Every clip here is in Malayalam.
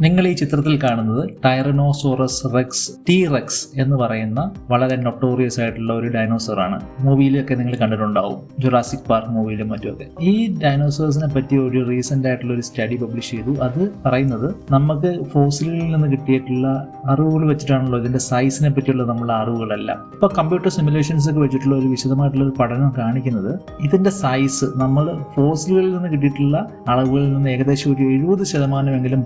നിങ്ങൾ ഈ ചിത്രത്തിൽ കാണുന്നത് ടൈറനോസോറസ് റെക്സ് ടി റെക്സ് എന്ന് പറയുന്ന വളരെ നൊട്ടോറിയസ് ആയിട്ടുള്ള ഒരു ഡൈനോസർ ആണ്. മൂവിയിലൊക്കെ നിങ്ങൾ കണ്ടിട്ടുണ്ടാവും. ജുറാസിക് പാർക്ക് മൂവിയിലും മറ്റുമൊക്കെ. ഈ ഡൈനോസേഴ്സിനെ പറ്റി ഒരു റീസെന്റ് ആയിട്ടുള്ള ഒരു സ്റ്റഡി പബ്ലിഷ് ചെയ്തു. അത് പറയുന്നത് നമുക്ക് ഫോസിലുകളിൽ നിന്ന് കിട്ടിയിട്ടുള്ള അറിവുകൾ വെച്ചിട്ടാണല്ലോ ഇതിന്റെ സൈസിനെ പറ്റിയുള്ള നമ്മുടെ അറിവുകളെല്ലാം. ഇപ്പൊ കമ്പ്യൂട്ടർ സിമുലേഷൻസ് ഒക്കെ വെച്ചിട്ടുള്ള ഒരു വിശദമായിട്ടുള്ള ഒരു പഠനം കാണിക്കുന്നത് ഇതിന്റെ സൈസ് നമ്മൾ ഫോസിലുകളിൽ നിന്ന് കിട്ടിയിട്ടുള്ള അളവുകളിൽ നിന്ന് ഏകദേശം ഒരു എഴുപത് ശതമാനമെങ്കിലും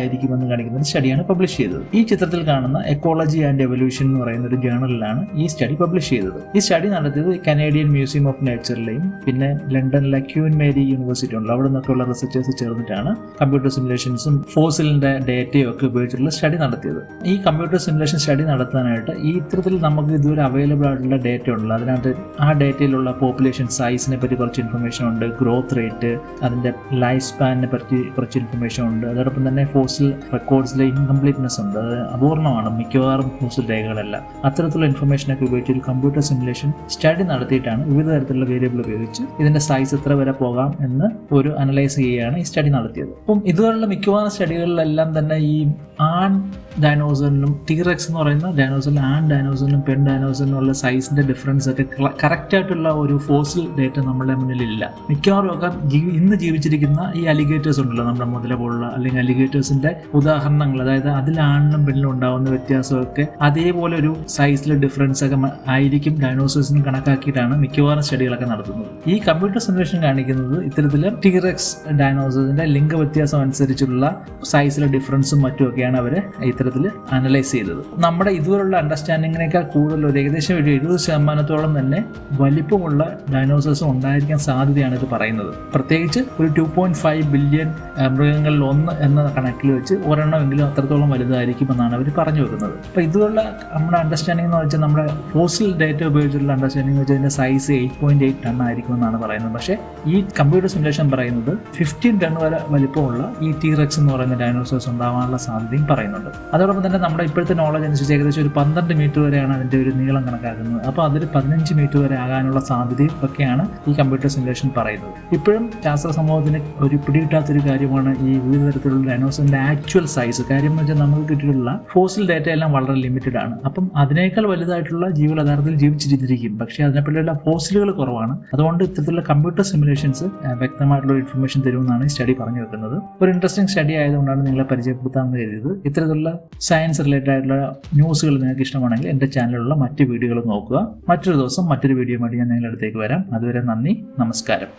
കൂടുതലായിരിക്കുമെന്ന് കാണിക്കുന്ന ഒരു സ്റ്റഡിയാണ് പബ്ലിഷ് ചെയ്തത്. ഈ ചിത്രത്തിൽ കാണുന്ന എക്കോളജി ആൻഡ് എവല്യൂഷൻ എന്ന് പറയുന്ന ഒരു ജേണലിലാണ് ഈ സ്റ്റഡി പബ്ലിഷ് ചെയ്തത്. ഈ സ്റ്റഡി നടത്തിയത് കനേഡിയൻ മ്യൂസിയം ഓഫ് നേച്ചറിലെയും പിന്നെ ലണ്ടനിലെ ക്യൂൻ മേരി യൂണിവേഴ്സിറ്റി ഉണ്ടല്ലോ. അവിടെ നിന്നൊക്കെയുള്ള റിസർച്ചേഴ്സ് ചേർന്നിട്ടാണ് കമ്പ്യൂട്ടർ സിമുലേഷൻസും ഫോസിലിന്റെ ഡേറ്റയും ഒക്കെ ഉപയോഗിച്ചിട്ടുള്ള സ്റ്റഡി നടത്തിയത്. ഈ കമ്പ്യൂട്ടർ സിമുലേഷൻ സ്റ്റഡി നടത്താനായിട്ട് ഈ ഇത്തരത്തിൽ നമുക്ക് ഇതുവരെ അവൈലബിൾ ആയിട്ടുള്ള ഡേറ്റ ഉണ്ടല്ലോ. അതിനകത്ത് ആ ഡേറ്റയിലുള്ള പോപ്പുലേഷൻ സൈസിനെ പറ്റി കുറച്ച് ഇൻഫർമേഷൻ ഉണ്ട്. ഗ്രോത്ത് റേറ്റ് അതിന്റെ ലൈഫ് സ്പാനിനെ പറ്റി കുറച്ച് ഇൻഫർമേഷൻ ഉണ്ട്. അതോടൊപ്പം തന്നെ റെക്കോർഡ്സിലെ ഇൻകംപ്ലീറ്റ്നെസ് ഉണ്ട്. അത് അപൂർണമാണ്. മിക്കവാറും ഫോസിൽ രേഖകളെല്ലാം. അത്തരത്തിലുള്ള ഇൻഫർമേഷനൊക്കെ ഉപയോഗിച്ച് ഒരു കമ്പ്യൂട്ടർ സിമുലേഷൻ സ്റ്റഡി നടത്തിയിട്ടാണ് വിവിധ തരത്തിലുള്ള വേരിയബിൾ ഉപയോഗിച്ച് ഇതിന്റെ സൈസ് എത്ര വരെ പോകാം എന്ന് ഒരു അനലൈസ് ചെയ്യുകയാണ് ഈ സ്റ്റഡി നടത്തിയത്. അപ്പം ഇതുപോലുള്ള മിക്കവാറും സ്റ്റഡികളിലെല്ലാം തന്നെ ഈ ആൺ ഡൈനോസറിനും ടീറെക്സ് എന്ന് പറയുന്ന ഡൈനോസറിലും ആൺ ഡൈനോസറിനും പെൺ ഡൈനോസറിനും ഉള്ള സൈസിന്റെ ഡിഫറൻസ് ഒക്കെ കറക്റ്റ് ആയിട്ടുള്ള ഒരു ഫോസിൽ ഡേറ്റ നമ്മുടെ മുന്നിലില്ല. മിക്കവാറും ഒക്കെ ഇന്ന് ജീവിച്ചിരിക്കുന്ന ഈ അലിഗേറ്റേഴ്സ് ഉണ്ടല്ലോ നമ്മുടെ മുതല പോലുള്ള അല്ലെങ്കിൽ അലിഗേറ്റേഴ്സിന്റെ ഉദാഹരണങ്ങൾ അതായത് അതിൽ ആണിനും ഉണ്ടാവുന്ന വ്യത്യാസമൊക്കെ അതേപോലെ ഒരു സൈസിലെ ഡിഫറൻസ് ഒക്കെ ആയിരിക്കും ഡൈനോസേഴ്സിനും കണക്കാക്കിയിട്ടാണ് മിക്കവാറും സ്റ്റഡികളൊക്കെ നടത്തുന്നത്. ഈ കമ്പ്യൂട്ടർ സിമുലേഷൻ കാണിക്കുന്നത് ഇത്തരത്തിൽ ടിറക്സ് ഡൈനോസേഴ്സിന്റെ ലിംഗ വ്യത്യാസം അനുസരിച്ചുള്ള സൈസിലെ ഡിഫറൻസും മറ്റുമൊക്കെയാണ് അവർ ഇത്തരത്തിൽ അനലൈസ് ചെയ്തത്. നമ്മുടെ ഇതുവരെയുള്ള അണ്ടർസ്റ്റാൻഡിങ്ങിനേക്കാൾ കൂടുതൽ ഒരു ഏകദേശം ഒരു എഴുപത് ശതമാനത്തോളം തന്നെ വലിപ്പമുള്ള ഡൈനോസേഴ്സും ഉണ്ടായിരിക്കാൻ സാധ്യതയാണ് ഇത് പറയുന്നത്. പ്രത്യേകിച്ച് ഒരു ടു പോയിന്റ് ഫൈവ് ബില്യൺ മൃഗങ്ങളിൽ ഒന്ന് എന്ന കണക്കിൽ വെച്ച് ഒരെണ്ണമെങ്കിലും അത്രത്തോളം വലുതായിരിക്കുമെന്നാണ് അവർ പറഞ്ഞു വെക്കുന്നത്. അപ്പോൾ ഇതുള്ള നമ്മുടെ അണ്ടർസ്റ്റാൻഡിംഗ് എന്ന് വെച്ചാൽ നമ്മുടെ ഫോസിൽ ഡേറ്റ ഉപയോഗിച്ചുള്ള അണ്ടർസ്റ്റാൻഡിംഗ് വെച്ചാൽ size eight point eight ton ആയിരിക്കും എന്നാണ് പറയുന്നത്. പക്ഷേ ഈ കമ്പ്യൂട്ടർ സിമുലേഷൻ പറയുന്നത് ഫിഫ്റ്റീൻ ടൺ വരെ വലിപ്പമുള്ള ഈ ടീറക്സ് എന്ന് പറയുന്ന ഡൈനോസോർസ് ഉണ്ടാവാനുള്ള സാധ്യതയും പറയുന്നുണ്ട്. അതോടൊപ്പം തന്നെ നമ്മുടെ ഇപ്പോഴത്തെ നോളജ് അനുസരിച്ച് ഏകദേശം ഒരു പന്ത്രണ്ട് മീറ്റർ വരെയാണ് അതിന്റെ ഒരു നീളം കണക്കാക്കുന്നത്. അപ്പോൾ അതിൽ പതിനഞ്ച് മീറ്റർ വരെ ആകാനുള്ള സാധ്യതയും ഒക്കെയാണ് ഈ കമ്പ്യൂട്ടർ സിമുലേഷൻ പറയുന്നത്. ഇപ്പോഴും ശാസ്ത്ര സമൂഹത്തിന് ഒരു പിടികിട്ടാത്തൊരു കാര്യമാണ് ഈ വിവിധ തരത്തിലുള്ള ഡൈനോസറിന്റെ ആക്ച്വൽ സൈസ് കാര്യം എന്ന് വെച്ചാൽ നമുക്ക് കിട്ടിയിട്ടുള്ള ഫോസിൽ ഡേറ്റ എല്ലാം വളരെ ലിമിറ്റഡ് ആണ്. അപ്പം അതിനേക്കാൾ വലുതായിട്ടുള്ള ജീവികൾ യഥാർത്ഥത്തിൽ ജീവിച്ചിരുന്നിരിക്കും പക്ഷേ അതിനെപ്പറ്റിയുള്ള ഫോസിലുകൾ കുറവാണ്. അതുകൊണ്ട് ഇത്തരത്തിലുള്ള കമ്പ്യൂട്ടർ സിമുലേഷൻസ് വ്യക്തമായിട്ടുള്ള ഇൻഫർമേഷൻ തരുമെന്നാണ് ഈ സ്റ്റഡി പറഞ്ഞു വെക്കുന്നത്. ഒരു ഇൻട്രസ്റ്റിംഗ് സ്റ്റഡി ആയതുകൊണ്ടാണ് നിങ്ങളെ പരിചയപ്പെടുത്താമെന്ന് കരുതിയത് ഇത്തരത്തിലുള്ള സയൻസ് റിലേറ്റഡ് ആയിട്ടുള്ള ന്യൂസുകൾ നിങ്ങൾക്ക് ഇഷ്ടമാണെങ്കിൽ എന്റെ ചാനലിലുള്ള മറ്റ് വീഡിയോകൾ നോക്കുക. മറ്റൊരു ദിവസം മറ്റൊരു വീഡിയോ ആയിട്ട് ഞാൻ നിങ്ങളുടെ അടുത്തേക്ക് വരാം. അതുവരെ നന്ദി. നമസ്കാരം.